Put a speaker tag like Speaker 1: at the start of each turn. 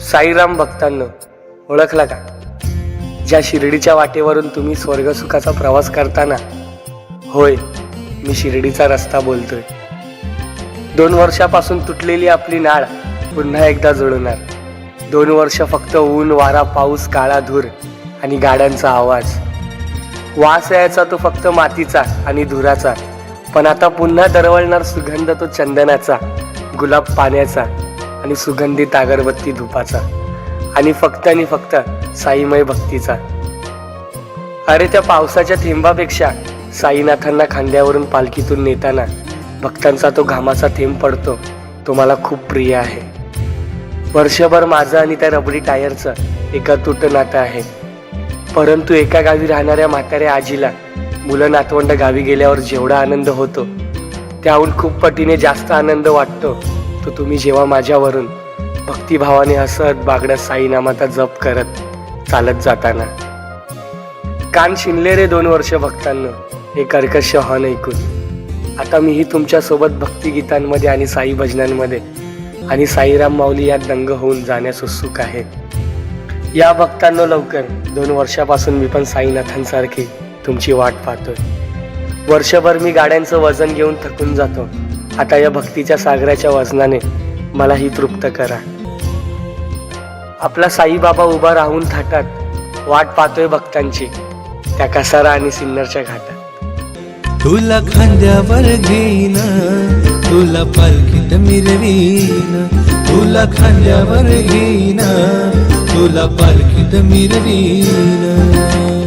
Speaker 1: साईराम भक्तांना ओळखला का? ज्या शिर्डीच्या वाटेवरून तुम्ही स्वर्गसुखाचा प्रवास करताना होय मी शिर्डीचा रस्ता बोलतोय. दोन वर्षापासून तुटलेली आपली नाळ पुन्हा एकदा जुळणार. दोन वर्ष फक्त ऊन वारा पाऊस काळा धूर आणि गाड्यांचा आवाज. वास यायचा तो फक्त मातीचा आणि धुराचा. पण आता पुन्हा दरवळणार सुगंध तो चंदनाचा गुलाब पाण्याचा. आणि सुगंधित अगरबत्ती धुपाचा. आणि फक्त आणि फक्त साईमय भक्तीचा. अरे त्या पावसाच्या थेंबापेक्षा साईनाथांना खांद्यावरून पालखीतून नेताना भक्तांचा तो घामाचा थेंब पडतो तो मला खूप प्रिय आहे. वर्षभर माझं आणि त्या रबडी टायरचं एका तुट नातं आहे. परंतु एका गावी राहणाऱ्या म्हाताऱ्या आजीला मुलं नातवंड गावी गेल्यावर जेवढा आनंद होतो त्याहून खूप पटीने जास्त आनंद वाटतो तर तुम्ही जेव्हा माझ्यावरून भक्तिभावाने हसत बागड्या साईनामाचा जप करत चालत जाताना. कान शिनले रे दोन वर्ष भक्तांना हे कर्कश हॉन ऐकून. आता मीही तुमच्यासोबत भक्तिगीतांमध्ये आणि साई भजनांमध्ये आणि साईराम माऊली यात दंग होऊन जाण्यास उत्सुक आहे. या भक्तांना लवकर दोन वर्षापासून मी पण साईनाथांसारखी तुमची वाट पाहतोय. वर्षभर मी गाड्यांचं वजन घेऊन थकून जातो. आता या भक्तीच्या सागराच्या वजनाने मलाही तृप्त करा. आपला साईबाबा उभा राहून थाटात वाट पाहतोय भक्तांची. त्या कसारा आणि सिन्नरच्या घाटात.
Speaker 2: तुला खांद्यावर घेईन तुला पालखीत मिरवीन तुला खांद्यावर घेईन तुला पालखीत मिरवीन.